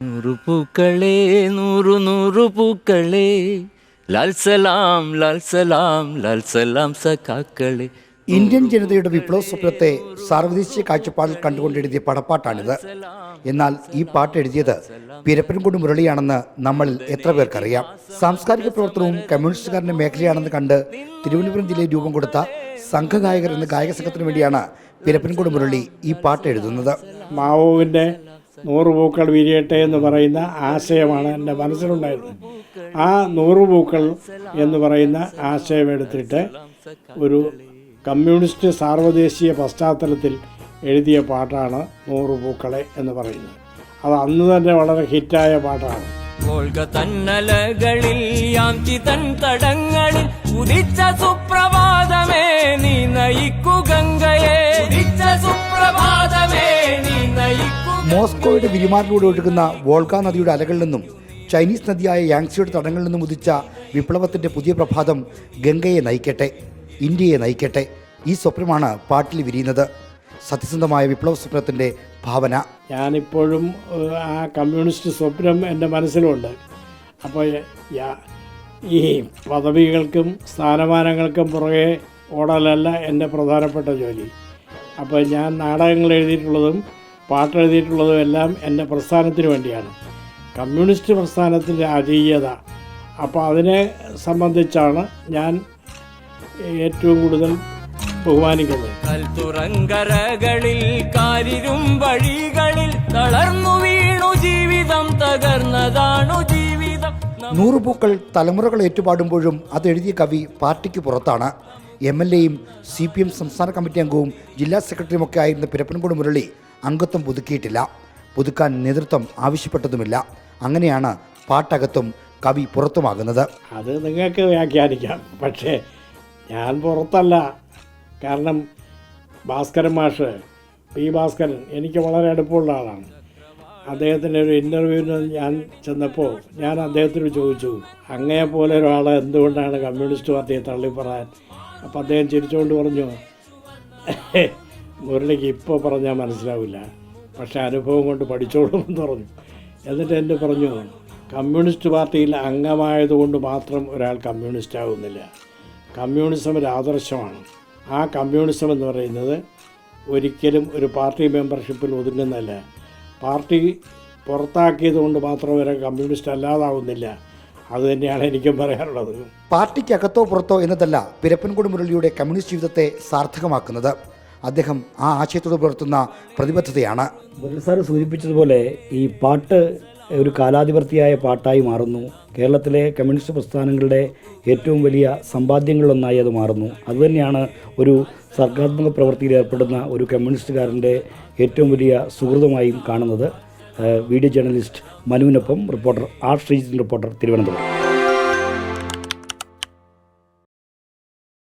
നൂറു പൂക്കളെ നൂറു നൂറു പൂക്കളെ. ലാൽസലാം ലാൽസലാം ലാൽസലാം ലാൽ സലാം സഖാക്കളെ. ഇന്ത്യൻ ജനതയുടെ വിപ്ലവ സ്വപ്നത്തെ സാർവദേശീയ കാഴ്ചപ്പാടിൽ കണ്ടുകൊണ്ടെഴുതിയ പടപ്പാട്ടാണിത്. എന്നാൽ ഈ പാട്ട് എഴുതിയത് പിരപ്പൻകുടി മുരളിയാണെന്ന് നമ്മളിൽ എത്ര പേർക്കറിയാം. സാംസ്കാരിക പ്രവർത്തനവും കമ്മ്യൂണിസ്റ്റുകാരന്റെ മേഖലയാണെന്ന് കണ്ട് തിരുവനന്തപുരം ജില്ലയിൽ രൂപം കൊടുത്ത സംഘഗായകർ എന്ന ഗായക സംഘത്തിന് വേണ്ടിയാണ് പിരപ്പൻകുടി മുരളി ഈ പാട്ട് എഴുതുന്നത്. മാവുവിന്റെ നൂറ് പൂക്കൾ വിരിയട്ടെ എന്ന് പറയുന്ന ആശയമാണ് എന്റെ മനസ്സിലുണ്ടായിരുന്നത്. ആ നൂറ് പൂക്കൾ എന്ന് പറയുന്ന ആശയം എടുത്തിട്ട് ഒരു കമ്മ്യൂണിസ്റ്റ് സാർവദേശീയ പശ്ചാത്തലത്തിൽ എഴുതിയ പാട്ടാണ് നൂറ് പൂക്കളെ എന്ന് പറയുന്നത്. അത് അന്ന് തന്നെ വളരെ ഹിറ്റായ പാട്ടാണ്. തന്നലകളിൽ തടങ്ങളിൽ മോസ്കോയുടെ വിരിമാറിലൂടെ ഒഴുകുന്ന വോൾക്ക നദിയുടെ അലകളിൽ നിന്നും ചൈനീസ് നദിയായ യാങ്സിയുടെ തടങ്ങളിൽ നിന്നും ഉദിച്ച വിപ്ലവത്തിന്റെ പുതിയ പ്രഭാതം ഗംഗയെ നയിക്കട്ടെ ഇന്ത്യയെ നയിക്കട്ടെ. ഈ സ്വപ്നമാണ് പാട്ടിൽ വിരിയുന്നത്. സത്യസന്ധമായ വിപ്ലവ സ്വപ്നത്തിന്റെ ഭാവന. ഞാനിപ്പോഴും ആ കമ്മ്യൂണിസ്റ്റ് സ്വപ്നം എന്റെ മനസ്സിലുണ്ട്. അപ്പോൾ ഈ പദവികൾക്കും സ്ഥാനമാനങ്ങൾക്കും പുറകെ ഓടലല്ല എന്റെ പ്രധാനപ്പെട്ട ജോലി. അപ്പോൾ ഞാൻ നാടകങ്ങൾ എഴുതിയിട്ടുള്ളതും പാട്ട് എഴുതിയിട്ടുള്ളതും എല്ലാം എന്റെ പ്രസ്ഥാനത്തിന് വേണ്ടിയാണ്. കമ്മ്യൂണിസ്റ്റ് പ്രസ്ഥാനത്തിന്റെ അജീയത. അപ്പോൾ അതിനെ സംബന്ധിച്ചാണ് ഞാൻ ഏറ്റവും കൂടുതൽ ബഹുമാനിക്കുന്നത്. കൽത്തുറങ്കരകളിൽ വഴികളിൽ തളർന്നു വീണു ജീവിതം തകർന്നതാണു ജീവിതം. നൂറ് പൂക്കൾ തലമുറകൾ ഏറ്റുപാടുമ്പോഴും അതെഴുതിയ കവി പാർട്ടിക്ക് പുറത്താണ്. എം എൽ എയും സി പി എം സംസ്ഥാന കമ്മിറ്റി അംഗവും ജില്ലാ സെക്രട്ടറിയുമൊക്കെ ആയിരുന്ന പിരപ്പൻകോട് മുരളി അംഗത്വം പുതുക്കിയിട്ടില്ല. പുതുക്കാൻ നേതൃത്വം ആവശ്യപ്പെട്ടതുമില്ല. അങ്ങനെയാണ് പാട്ടകത്തും കവി പുറത്തുമാകുന്നത്. അത് നിങ്ങൾക്ക് വ്യാഖ്യാനിക്കാം. പക്ഷേ ഞാൻ പുറത്തല്ല. കാരണം ഭാസ്കരൻ മാഷ് പി ഭാസ്കരൻ എനിക്ക് വളരെ അടുപ്പമുള്ള ആളാണ്. അദ്ദേഹത്തിന്റെ ഒരു ഇന്റർവ്യൂവിന് ഞാൻ ചെന്നപ്പോൾ ഞാൻ അദ്ദേഹത്തിന് ചോദിച്ചു അങ്ങയെ പോലെ ഒരാൾ എന്തുകൊണ്ടാണ് കമ്മ്യൂണിസ്റ്റ് പാർട്ടിയെ തള്ളിപ്പറയാൻ? അപ്പോൾ അദ്ദേഹം ചിരിച്ചുകൊണ്ട് പറഞ്ഞു മുരളിക്ക് ഇപ്പോൾ പറഞ്ഞാൽ മനസ്സിലാവില്ല. പക്ഷേ അനുഭവം കൊണ്ട് പഠിച്ചോളും എന്ന് പറഞ്ഞു. എന്നിട്ട് എന്നെ പറഞ്ഞു കമ്മ്യൂണിസ്റ്റ് പാർട്ടിയിൽ അംഗമായതുകൊണ്ട് മാത്രം ഒരാൾ കമ്മ്യൂണിസ്റ്റ് ആകുന്നില്ല കമ്മ്യൂണിസം ഒരു ആദർശമാണ്. ആ കമ്മ്യൂണിസം എന്ന് പറയുന്നത് ഒരിക്കലും ഒരു പാർട്ടി മെമ്പർഷിപ്പിൽ ഒതുങ്ങുന്നതല്ല. പാർട്ടി പുറത്താക്കിയത് കൊണ്ട് മാത്രം ഒരാൾ കമ്മ്യൂണിസ്റ്റ് അല്ലാതാവുന്നില്ല. അത് തന്നെയാണ് എനിക്കും പറയാനുള്ളത്. പാർട്ടിക്കകത്തോ പുറത്തോ എന്നതല്ല പിരപ്പൻകുടി മുരളിയുടെ കമ്മ്യൂണിസ്റ്റ് ജീവിതത്തെ സാർത്ഥകമാക്കുന്നത്. അദ്ദേഹം ആ ആശയത്തോട് പുലർത്തുന്ന പ്രതിബദ്ധതയാണ്. സാറ് സൂചിപ്പിച്ചതുപോലെ ഈ പാട്ട് ഒരു കാലാധിപർത്തിയായ പാട്ടായി മാറുന്നു. കേരളത്തിലെ കമ്മ്യൂണിസ്റ്റ് പ്രസ്ഥാനങ്ങളുടെ ഏറ്റവും വലിയ സമ്പാദ്യങ്ങളിലൊന്നായി അത് മാറുന്നു. അതുതന്നെയാണ് ഒരു സർഗാത്മക പ്രവൃത്തിയിൽ ഏർപ്പെടുന്ന ഒരു കമ്മ്യൂണിസ്റ്റുകാരന്റെ ഏറ്റവും വലിയ സുഹൃതമായും കാണുന്നത്. Video journalist മനുവിനൊപ്പം reporter R Sreejith reporter Thiruvananthapuram.